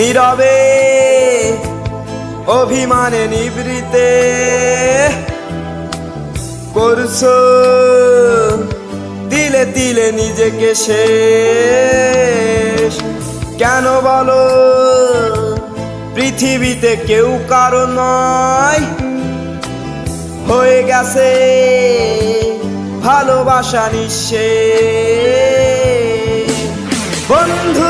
নীরবে, অভিমানে নিবৃতে। করছ দিলে দিলে নিজেকে শেষ। কেন বলো, পৃথিবীতে কেউ কারও নয়। হয়ে গেছে ভালোবাসা নিঃশে বন্ধু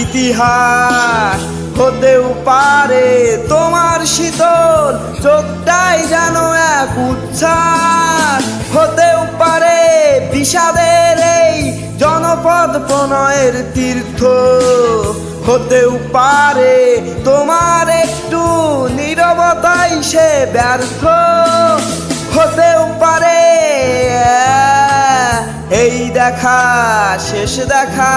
ইতিহাস হতেও পারে তোমার শীতল চোখটাই যেন এক উচ্ছ্বাস হতেও পারে বিষাদের এই জনপদ প্রণয়ের তীর্থ। হতেও পারে তোমার একটু নীরবতাই সে ব্যর্থ। হতেও পারে এই দেখা, শেষ দেখা।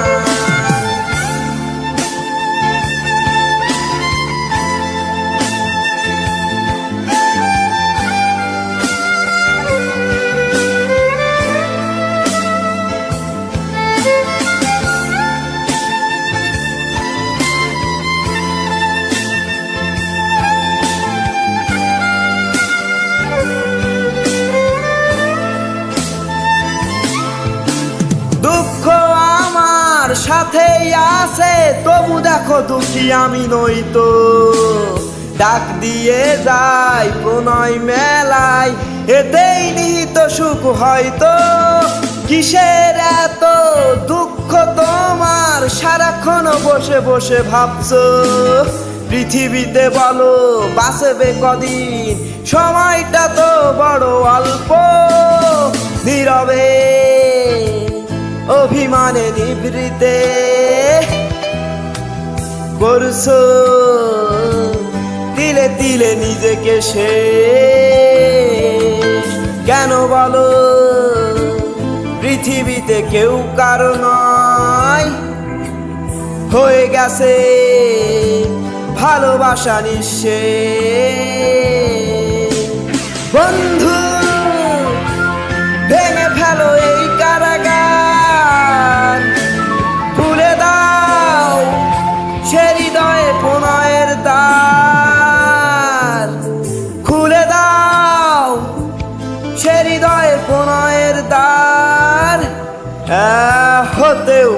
তবু দেখো দুঃখী আমি নই তো। ডাক দিয়ে যাই প্রণয় মেলায়, এতেই নিহিত সুখ হয়তো কিসের এত দুঃখ তোমার? সারাক্ষণ বসে বসে ভাবছ। পৃথিবীতে বলো, বাঁচবে কদিন? সময়টা তো বড় অল্প। নীরবে, অভিমানে নিবৃতে করছ? তিলে তিলে নিজেকে সে কেন বলো? পৃথিবীতে কেউ কারও নয়। হয়ে গেছে ভালোবাসা নিঃশে বন্ধু